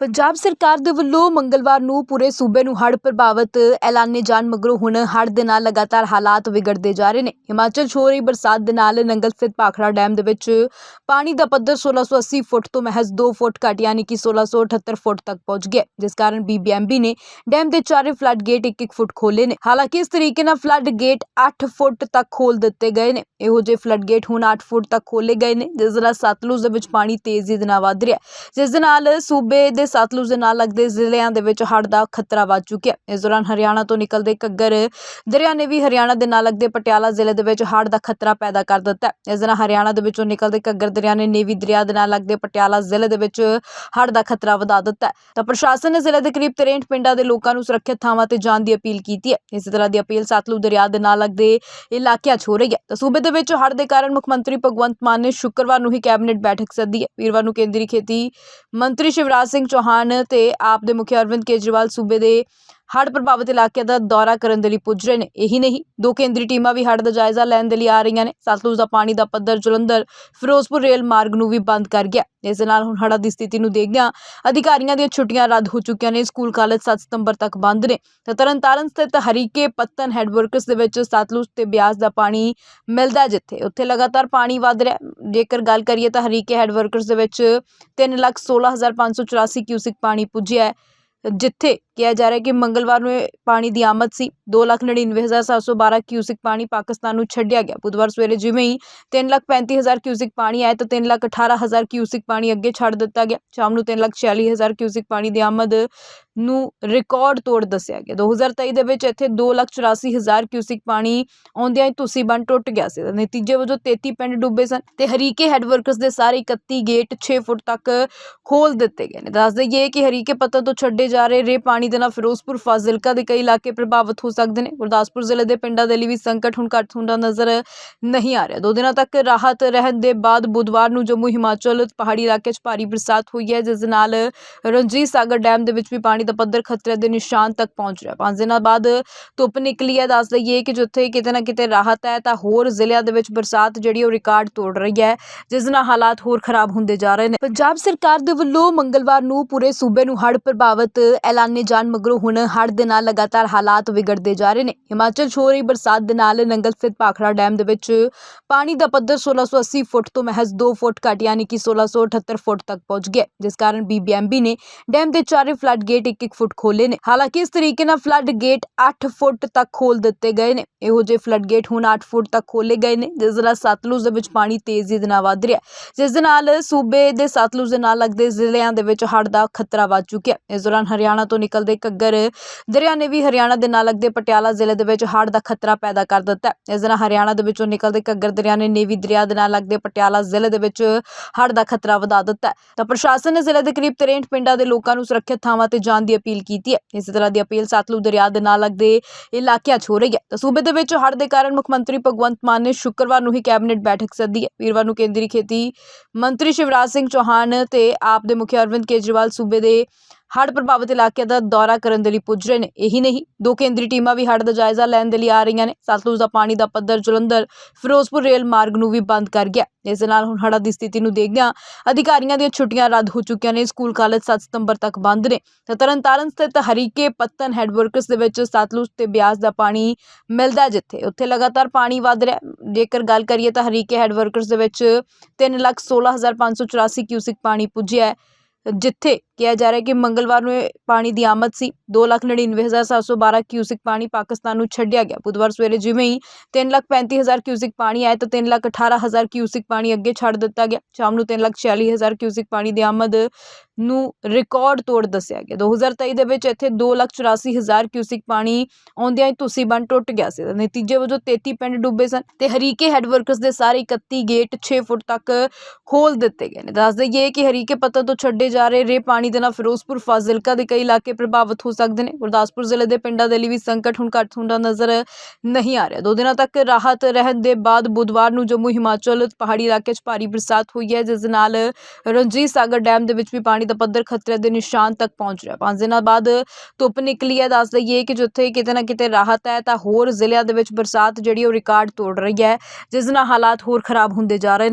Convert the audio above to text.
ਪੰਜਾਬ ਸਰਕਾਰ ਦੇ ਵੱਲੋਂ ਮੰਗਲਵਾਰ ਨੂੰ ਪੂਰੇ ਸੂਬੇ ਨੂੰ ਹੜ੍ਹ ਪ੍ਰਭਾਵਿਤ ਐਲਾਨੇ ਜਾਣ ਮਗਰੋਂ ਹੁਣ ਹੜ੍ਹ ਦੇ ਨਾਲ ਲਗਾਤਾਰ ਹਾਲਾਤ ਵਿਗੜਦੇ ਜਾ ਰਹੇ ਨੇ। ਹਿਮਾਚਲ 'ਚ ਹੋ ਰਹੀ ਬਰਸਾਤ ਦੇ ਨਾਲ ਨੰਗਲ ਸਥਿਤ ਭਾਖੜਾ ਡੈਮ ਦੇ ਵਿੱਚ ਪਾਣੀ ਦਾ ਪੱਧਰ 1680 ਫੁੱਟ ਤੋਂ ਮਹਿਜ਼ 2 ਫੁੱਟ ਘੱਟ, ਯਾਨੀ ਕਿ 1678 ਫੁੱਟ ਤੱਕ ਪਹੁੰਚ ਗਿਆ ਜਿਸ ਕਾਰਨ ਬੀਬੀਐਮਬੀ ਨੇ ਡੈਮ ਦੇ ਚਾਰੇ ਫਲੱਡ ਗੇਟ ਇੱਕ ਇੱਕ ਫੁੱਟ ਖੋਲੇ ਨੇ। ਹਾਲਾਂਕਿ ਇਸ ਤਰੀਕੇ ਨਾਲ ਫਲੱਡ ਗੇਟ 8 ਫੁੱਟ ਤੱਕ ਖੋਲ ਦਿੱਤੇ ਗਏ ਨੇ। ਇਹੋ ਜਿਹੇ ਫਲੱਡ ਗੇਟ ਹੁਣ 8 ਫੁੱਟ ਤੱਕ ਖੋਲੇ ਗਏ ਨੇ, ਜਿਸ ਨਾਲ ਸਤਲੁਜ ਦੇ ਵਿੱਚ ਪਾਣੀ ਤੇਜ਼ੀ ਦੇ ਨਾਲ ਵੱਧ ਰਿਹਾ ਜਿਸ ਦੇ ਨਾਲ ਸੂਬੇ ਦੇ ਸਤਲੁਜ ਦੇ ਨਾਲ ਲੱਗਦੇ ਜ਼ਿਲ੍ਹਿਆਂ ਦੇ ਵਿੱਚ ਹੜ੍ਹ ਦਾ ਖਤਰਾ ਵੱਧ ਚੁੱਕਿਆ ਇਸ ਦੌਰਾਨ ਹਰਿਆਣਾ ਤੋਂ ਨਿਕਲਦੇ ਘੱਗਰ ਦਰਿਆ ਨੇ ਵੀ ਹਰਿਆਣਾ ਦੇ ਨਾਲ ਲੱਗਦੇ ਪਟਿਆਲਾ ਜ਼ਿਲ੍ਹੇ ਦੇ ਵਿੱਚ ਹੜ੍ਹ ਦਾ ਖਤਰਾ ਪੈਦਾ ਕਰ ਦਿੱਤਾ ਇਸ ਦੇ ਹਰਿਆਣਾ ਦੇ ਵਿੱਚੋਂ ਨਿਕਲਦੇ ਘੱਗਰ ਦਰਿਆ ਨੇ ਨੇਵੀ ਦਰਿਆ ਦੇ ਨਾਲ ਲੱਗਦੇ ਪਟਿਆਲਾ ਜ਼ਿਲ੍ਹੇ ਦੇ ਵਿੱਚ ਹੜ੍ਹ ਦਾ ਖਤਰਾ ਵਧਾ ਦਿੱਤਾ ਤਾਂ ਪ੍ਰਸ਼ਾਸਨ ਨੇ ਜ਼ਿਲ੍ਹੇ ਦੇ ਕਰੀਬ 63 ਪਿੰਡਾਂ ਦੇ ਲੋਕਾਂ ਨੂੰ ਸੁਰੱਖਿਅਤ ਥਾਵਾਂ ਤੇ ਜਾਣ ਦੀ ਅਪੀਲ ਕੀਤੀ ਹੈ। ਇਸੇ ਤਰ੍ਹਾਂ ਦੀ ਅਪੀਲ ਸਤਲੁਜ ਦਰਿਆ ਦੇ ਨਾਲ ਲੱਗਦੇ ਇਲਾਕਿਆਂ 'ਚ ਹੋ ਰਹੀ ਹੈ। ਤਾਂ ਸੂਬੇ ਦੇ ਵਿੱਚ ਹੜ੍ਹ ਦੇ ਕਾਰਨ ਮੁੱਖ ਮੰਤਰੀ ਭਗਵੰਤ ਮਾਨ ਨੇ ਸ਼ੁੱਕਰਵਾਰ ਨੂੰ ਹੀ ਕੈਬਨਿਟ ਬੈਠਕ ਸੱਦੀ ਹੈ। ਵੀਰਵਾਰ ਨੂੰ ਕੇਂਦਰੀ ਖੇਤੀ ਮੰਤਰੀ ਸ਼ਿਵਰਾਜ ਸਿੰਘ ਚੌਹਾਨ ਤੇ ਆਪ ਦੇ ਮੁਖੀ ਅਰਵਿੰਦ ਕੇਜਰੀਵਾਲ ਸੂਬੇ ਦੇ ਹੜ੍ਹ ਪ੍ਰਭਾਵਿਤ ਇਲਾਕਿਆਂ ਦਾ ਦੌਰਾ ਕਰਨ ਦੇ ਲਈ ਪੁੱਜ ਰਹੇ ਨੇ। ਇਹੀ ਨਹੀਂ, ਦੋ ਕੇਂਦਰੀ ਟੀਮਾਂ ਵੀ ਹੜ੍ਹ ਦਾ ਜਾਇਜ਼ਾ ਲੈਣ ਦੇ ਲਈ ਆ ਰਹੀਆਂ ਨੇ। ਸਤਲੁਜ ਦਾ ਪਾਣੀ ਦਾ ਪੱਧਰ ਜਲੰਧਰ, ਫਿਰੋਜ਼ਪੁਰ ਰੇਲ ਮਾਰਗ ਨੂੰ ਵੀ ਬੰਦ ਕਰ ਗਿਆ। ਇਸ ਦੇ ਨਾਲ ਹੁਣ ਹੜ੍ਹਾਂ ਦੀ ਸਥਿਤੀ ਨੂੰ ਦੇਖਦਿਆਂ ਅਧਿਕਾਰੀਆਂ ਦੀਆਂ ਛੁੱਟੀਆਂ ਰੱਦ ਹੋ ਚੁੱਕੀਆਂ ਨੇ। ਸਕੂਲ, ਕਾਲਜ 7 ਸਤੰਬਰ ਤੱਕ ਬੰਦ ਨੇ। ਤਾਂ ਤਰਨਤਾਰਨ ਸਥਿਤ ਹਰੀਕੇ ਪੱਤਨ ਹੈਡਵਰਕਸ ਦੇ ਵਿੱਚ ਸਤਲੁਜ ਤੇ ਬਿਆਸ ਦਾ ਪਾਣੀ ਮਿਲਦਾ ਜਿੱਥੇ। ਉੱਥੇ ਲਗਾਤਾਰ ਪਾਣੀ ਵੱਧ ਰਿਹਾ ਜੇਕਰ ਗੱਲ ਕਰੀਏ ਤਾਂ ਹਰੀਕੇ ਹੈਡਵਰਕਸ ਦੇ ਵਿੱਚ 316584 ਕਿਊਸਿਕ ਪਾਣੀ ਪੁੱਜਿਆ ਹੈ। ਜਿੱਥੇ ਕਿਹਾ ਜਾ ਰਿਹਾ ਕਿ ਮੰਗਲਵਾਰ ਨੂੰ ਇਹ ਪਾਣੀ ਦੀ ਆਮਦ ਸੀ 299712 ਕਿਊਸਿਕ ਪਾਣੀ ਪਾਕਿਸਤਾਨ ਨੂੰ ਛੱਡਿਆ ਗਿਆ। ਬੁੱਧਵਾਰ ਸਵੇਰੇ ਜਿਵੇਂ ਹੀ 335000 ਕਿਊਸਿਕ ਪਾਣੀ ਆਇਆ ਤਾਂ 318000 ਕਿਊਸਿਕ ਪਾਣੀ ਅੱਗੇ ਛੱਡ ਦਿੱਤਾ ਗਿਆ। ਸ਼ਾਮ ਨੂੰ 346000 ਕਿਊਸਿਕ ਪਾਣੀ ਦੀ ਆਮਦ ਨੂੰ ਰਿਕਾਰਡ ਤੋੜ ਦੱਸਿਆ ਗਿਆ। 2023 ਦੇ ਵਿੱਚ ਇੱਥੇ 284000 ਕਿਊਸਿਕ ਪਾਣੀ ਆਉਂਦਿਆਂ ਹੀ ਤੁਸੀਂ ਬੰਨ ਟੁੱਟ ਗਿਆ ਸੀ। ਨਤੀਜੇ ਵਜੋਂ 33 ਪਿੰਡ ਡੁੱਬੇ ਸਨ ਤੇ ਹਰੀਕੇ ਹੈਡਵਰਕਸ ਦੇ ਸਾਰੇ 31 ਗੇਟ 6 ਫੁੱਟ ਤੱਕ ਖੋਲ ਦਿੱਤੇ ਗਏ ਨੇ। ਦੱਸ ਦਈਏ ਕਿ ਹਰੀਕੇ ਪੱਤਨ ਤੋਂ ਛੱਡੇ ਜਾ ਰਹੇ ਰੇ ਪਾਣੀ ਦੇ ਨਾਲ ਫਿਰੋਜ਼ਪੁਰ, ਫਾਜ਼ਿਲਕਾ ਦੇ ਕਈ ਇਲਾਕੇ ਪ੍ਰਭਾਵਿਤ ਹੋ ਸਕਦੇ ਨੇ। ਗੁਰਦਾਸਪੁਰ ਜ਼ਿਲ੍ਹੇ ਦੇ ਪਿੰਡਾਂ ਦੇ ਲਈ ਵੀ ਸੰਕਟ ਹੁਣ ਘੱਟ ਹੁੰਦਾ ਨਜ਼ਰ ਨਹੀਂ ਆ ਰਿਹਾ। ਦੋ ਦਿਨਾਂ ਤੱਕ ਰਾਹਤ ਰਹਿਣ ਦੇ ਬਾਅਦ ਬੁੱਧਵਾਰ ਨੂੰ ਜੰਮੂ ਹਿਮਾਚਲ ਪਹਾੜੀ ਇਲਾਕੇ 'ਚ ਭਾਰੀ ਬਰਸਾਤ ਹੋਈ ਹੈ, ਜਿਸ ਨਾਲ ਰਣਜੀਤ ਸਾਗਰ ਡੈਮ ਦੇ ਵਿੱਚ ਵੀ ਪਾਣੀ ਦਾ ਪੱਧਰ ਖਤਰੇ ਦੇ ਨਿਸ਼ਾਨ ਤੱਕ ਪਹੁੰਚ ਰਿਹਾ। ਪੰਜ ਦਿਨਾਂ ਬਾਅਦ ਧੁੱਪ ਨਿਕਲੀ ਹੈ। ਦੱਸ ਦਈਏ ਕਿ ਜਿੱਥੇ ਕਿਤੇ ਨਾ ਕਿਤੇ ਰਾਹਤ ਹੈ, ਤਾਂ ਹੋਰ ਜ਼ਿਲ੍ਹਿਆਂ ਦੇ ਵਿੱਚ ਬਰਸਾਤ ਜਿਹੜੀ ਉਹ ਰਿਕਾਰਡ ਤੋੜ ਰਹੀ ਹੈ। ਜਿਸ ਨਾਲ ਹਾਲਾਤ ਹੋਰ ਖਰਾਬ ਹੁੰਦੇ ਜਾ ਰਹੇ ਨੇ। ਪੰਜਾਬ ਸਰਕਾਰ ਦੇ ਵੱਲੋਂ ਮੰਗਲਵਾਰ ਨੂੰ ਪੂਰੇ ਸੂਬੇ ਨੂੰ ਹੜ੍ਹ ਪ੍ਰਭਾਵਿਤ ਐਲਾਨੇ ਜਾਣ ਮਗਰੋਂ ਹੁਣ ਹੜ੍ਹ ਦੇ ਨਾਲ ਲਗਾਤਾਰ ਹਾਲਾਤ ਵਿਗੜਦੇ ਜਾ ਰਹੇ ਨੇ। ਹਿਮਾਚਲ 'ਚ ਹੋ ਰਹੀ ਬਰਸਾਤ ਦੇ ਨਾਲ ਨੰਗਲ ਸਥਿਤ ਭਾਖੜਾ ਡੈਮ ਦੇ ਵਿੱਚ ਪਾਣੀ ਦਾ ਪੱਧਰ 1680 ਫੁੱਟ ਤੋਂ ਮਹਿਜ਼ 2 ਫੁੱਟ ਘੱਟ, ਯਾਨੀ ਕਿ 1678 ਫੁੱਟ ਤੱਕ ਪਹੁੰਚ ਗਿਆ ਜਿਸ ਕਾਰਨ ਬੀਬੀਐਮਬੀ ਨੇ ਡੈਮ ਦੇ ਚਾਰੇ ਫਲੱਡ ਗੇਟ ਇੱਕ ਇੱਕ ਫੁੱਟ ਖੋਲੇ ਨੇ। ਹਾਲਾਂਕਿ ਇਸ ਤਰੀਕੇ ਨਾਲ ਫਲੱਡ ਗੇਟ 8 ਫੁੱਟ ਤੱਕ ਖੋਲ ਦਿੱਤੇ ਗਏ ਨੇ। ਇਹੋ ਜਿਹੇ ਫਲੱਡ ਗੇਟ ਹੁਣ 8 ਫੁੱਟ ਤੱਕ ਖੋਲੇ ਗਏ ਨੇ, ਜਿਸ ਨਾਲ ਸਤਲੁਜ ਦੇ ਵਿੱਚ ਪਾਣੀ ਤੇਜ਼ੀ ਦੇ ਨਾਲ ਵੱਧ ਰਿਹਾ ਜਿਸ ਦੇ ਨਾਲ ਸੂਬੇ ਦੇ ਸਤਲੁਜ ਦੇ ਨਾਲ ਲੱਗਦੇ ਜ਼ਿਲ੍ਹਿਆਂ ਦੇ ਵਿੱਚ ਹੜ੍ਹ ਦਾ ਖਤਰਾ ਵੱਧ ਚੁੱਕਿਆ ਇਸ ਦੌਰਾਨ ਹਰਿਆਣਾ ਤੋਂ ਨਿਕਲਦੇ ਘੱਗਰ, ਦਰਿਆ ਨੇ ਵੀ ਹਰਿਆਣਾ ਦੇ ਨਾਲ ਲੱਗਦੇ ਪਟਿਆਲਾ ਜ਼ਿਲ੍ਹੇ ਦੇ ਵਿੱਚ ਹੜ੍ਹ ਦਾ ਖਤਰਾ ਪੈਦਾ ਕਰ ਦਿੱਤਾ ਇਸ ਦੇ ਹਰਿਆਣਾ ਦੇ ਵਿੱਚੋਂ ਨਿਕਲਦੇ ਘੱਗਰ, ਦਰਿਆ ਨੇ ਨੇਵੀ ਦਰਿਆ ਦੇ ਨਾਲ ਲੱਗਦੇ ਪਟਿਆਲਾ ਜ਼ਿਲ੍ਹੇ ਦੇ ਵਿੱਚ ਹੜ੍ਹ ਦਾ ਖਤਰਾ ਵਧਾ ਦਿੱਤਾ ਤਾਂ ਪ੍ਰਸ਼ਾਸਨ ਨੇ ਜ਼ਿਲ੍ਹੇ ਦੇ ਕਰੀਬ 63 ਪਿੰਡਾਂ ਦੇ ਲੋਕਾਂ ਨੂੰ ਸੁਰੱਖਿਅਤ ਥਾਵਾਂ ਤੇ ਜਾਣ ਦੀ ਅਪੀਲ ਕੀਤੀ ਹੈ। ਇਸੇ ਤਰ੍ਹਾਂ ਦੀ ਅਪੀਲ ਸਤਲੁਜ ਦਰਿਆ ਦੇ ਨਾਲ ਲੱਗਦੇ ਇਲਾਕਿਆਂ 'ਚ ਹੋ ਰਹੀ ਹੈ। ਤਾਂ ਸੂਬੇ ਦੇ ਵਿੱਚ ਹੜ੍ਹ ਦੇ ਕਾਰਨ ਮੁੱਖ ਮੰਤਰੀ ਭਗਵੰਤ ਮਾਨ ਨੇ ਸ਼ੁੱਕਰਵਾਰ ਨੂੰ ਹੀ ਕੈਬਨਿਟ ਬੈਠਕ ਸੱਦੀ ਹੈ। ਵੀਰਵਾਰ ਨੂੰ ਕੇਂਦਰੀ ਖੇਤੀ ਮੰਤਰੀ ਸ਼ਿਵਰਾਜ ਸਿੰਘ ਚੌਹਾਨ ਤੇ ਆਪ ਦੇ ਮੁਖੀ ਅਰਵਿੰਦ ਕੇਜਰੀਵਾਲ ਸੂਬੇ ਦੇ ਹੜ੍ਹ ਪ੍ਰਭਾਵਿਤ ਇਲਾਕਿਆਂ ਦਾ ਦੌਰਾ ਕਰਨ ਦੇ ਲਈ ਪੁੱਜ ਰਹੇ ਨੇ। ਇਹੀ ਨਹੀਂ, ਦੋ ਕੇਂਦਰੀ ਟੀਮਾਂ ਵੀ ਹੜ੍ਹ ਦਾ ਜਾਇਜ਼ਾ ਲੈਣ ਦੇ ਲਈ ਆ ਰਹੀਆਂ ਨੇ। ਸਤਲੁਜ ਦਾ ਪਾਣੀ ਦਾ ਪੱਧਰ ਜਲੰਧਰ, ਫਿਰੋਜ਼ਪੁਰ ਰੇਲ ਮਾਰਗ ਨੂੰ ਵੀ ਬੰਦ ਕਰ ਗਿਆ। ਇਸ ਦੇ ਨਾਲ ਹੁਣ ਹੜ੍ਹਾਂ ਦੀ ਸਥਿਤੀ ਨੂੰ ਦੇਖਦਿਆਂ ਅਧਿਕਾਰੀਆਂ ਦੀਆਂ ਛੁੱਟੀਆਂ ਰੱਦ ਹੋ ਚੁੱਕੀਆਂ ਨੇ। ਸਕੂਲ, ਕਾਲਜ 7 ਸਤੰਬਰ ਤੱਕ ਬੰਦ ਨੇ। ਤਾਂ ਤਰਨਤਾਰਨ ਸਥਿਤ ਹਰੀਕੇ ਪੱਤਨ ਹੈਡਵਰਕਸ ਦੇ ਵਿੱਚ ਸਤਲੁਜ ਤੇ ਬਿਆਸ ਦਾ ਪਾਣੀ ਮਿਲਦਾ ਜਿੱਥੇ। ਉੱਥੇ ਲਗਾਤਾਰ ਪਾਣੀ ਵੱਧ ਰਿਹਾ ਜੇਕਰ ਗੱਲ ਕਰੀਏ ਤਾਂ ਹਰੀਕੇ ਹੈਡਵਰਕਸ ਦੇ ਵਿੱਚ 316584 ਕਿਊਸਿਕ ਪਾਣੀ ਪੁੱਜਿਆ ਹੈ। ਜਿੱਥੇ ਕਿਹਾ ਜਾ ਰਿਹਾ ਕਿ ਮੰਗਲਵਾਰ ਨੂੰ ਇਹ ਪਾਣੀ ਦੀ ਆਮਦ ਸੀ 299712 ਕਿਊਸਿਕ ਪਾਣੀ ਪਾਕਿਸਤਾਨ ਨੂੰ ਛੱਡਿਆ ਗਿਆ। ਬੁੱਧਵਾਰ ਸਵੇਰੇ ਜਿਵੇਂ ਹੀ 335000 ਕਿਊਸਿਕ ਪਾਣੀ ਆਇਆ ਤਾਂ 318000 ਕਿਊਸਿਕ ਪਾਣੀ ਅੱਗੇ ਛੱਡ ਦਿੱਤਾ ਗਿਆ। ਸ਼ਾਮ ਨੂੰ 346000 ਕਿਊਸਿਕ ਪਾਣੀ ਦੀ ਆਮਦ ਨੂੰ ਰਿਕਾਰਡ ਤੋੜ ਦੱਸਿਆ ਗਿਆ। 2023 ਦੇ ਵਿੱਚ ਇੱਥੇ 284000 ਕਿਊਸਿਕ ਪਾਣੀ ਆਉਂਦਿਆਂ ਹੀ ਤੁਸੀਂ ਬੰਨ ਟੁੱਟ ਗਿਆ ਸੀ। ਨਤੀਜੇ ਵਜੋਂ 33 ਪਿੰਡ ਡੁੱਬੇ ਸਨ। ਤੇ ਹਰੀਕੇ ਹੈਡਵਰਕਸ ਦੇ ਸਾਰੇ 31 ਗੇਟ 6 ਫੁੱਟ ਤੱਕ ਖੋਲ ਦਿੱਤੇ ਗਏ ਨੇ। ਦੱਸ ਦਈਏ ਕਿ ਹਰੀਕੇ ਪੱਤਨ ਤੋਂ ਛੱਡੇ ਜਾ ਰਹੇ ਰੇ ਪਾਣੀ ਦੇ ਨਾਲ ਫਿਰੋਜ਼ਪੁਰ, ਫਾਜ਼ਿਲਕਾ ਦੇ ਕਈ ਇਲਾਕੇ ਪ੍ਰਭਾਵਿਤ ਹੋ ਸਕਦੇ ਨੇ। ਗੁਰਦਾਸਪੁਰ ਜ਼ਿਲ੍ਹੇ ਦੇ ਪਿੰਡਾਂ ਦੇ ਲਈ ਵੀ ਸੰਕਟ ਹੁਣ ਘੱਟ ਹੁੰਦਾ ਨਜ਼ਰ ਨਹੀਂ ਆ ਰਿਹਾ। ਦੋ ਦਿਨਾਂ ਤੱਕ ਰਾਹਤ ਰਹਿਣ ਦੇ ਬਾਅਦ ਬੁੱਧਵਾਰ ਨੂੰ ਜੰਮੂ ਹਿਮਾਚਲ ਪਹਾੜੀ ਇਲਾਕੇ 'ਚ ਭਾਰੀ ਬਰਸਾਤ ਹੋਈ ਹੈ, ਜਿਸ ਨਾਲ ਰਣਜੀਤ ਸਾਗਰ ਡੈਮ ਦੇ ਵਿੱਚ ਵੀ ਪਾਣੀ ਪਾਣੀ ਦਾ ਪੱਧਰ ਖਤਰੇ ਦੇ ਨਿਸ਼ਾਨ ਤੱਕ ਪਹੁੰਚ ਰਿਹਾ। ਪੰਜ ਦਿਨਾਂ ਬਾਅਦ ਧੁੱਪ ਨਿਕਲੀ ਹੈ, ਦੱਸ ਦਈਏ ਕਿ ਜਿੱਥੇ ਕਿਤੇ ਨਾ ਕਿਤੇ ਰਾਹਤ ਹੈ, ਤਾਂ ਹੋਰ ਜ਼ਿਲ੍ਹਿਆਂ ਦੇ ਵਿੱਚ ਬਰਸਾਤ ਜਿਹੜੀ ਉਹ ਰਿਕਾਰਡ ਤੋੜ ਰਹੀ ਹੈ, ਜਿਸ ਨਾਲ ਹਾਲਾਤ ਹੋਰ ਖਰਾਬ ਹੁੰਦੇ ਜਾ ਰਹੇ ਨੇ।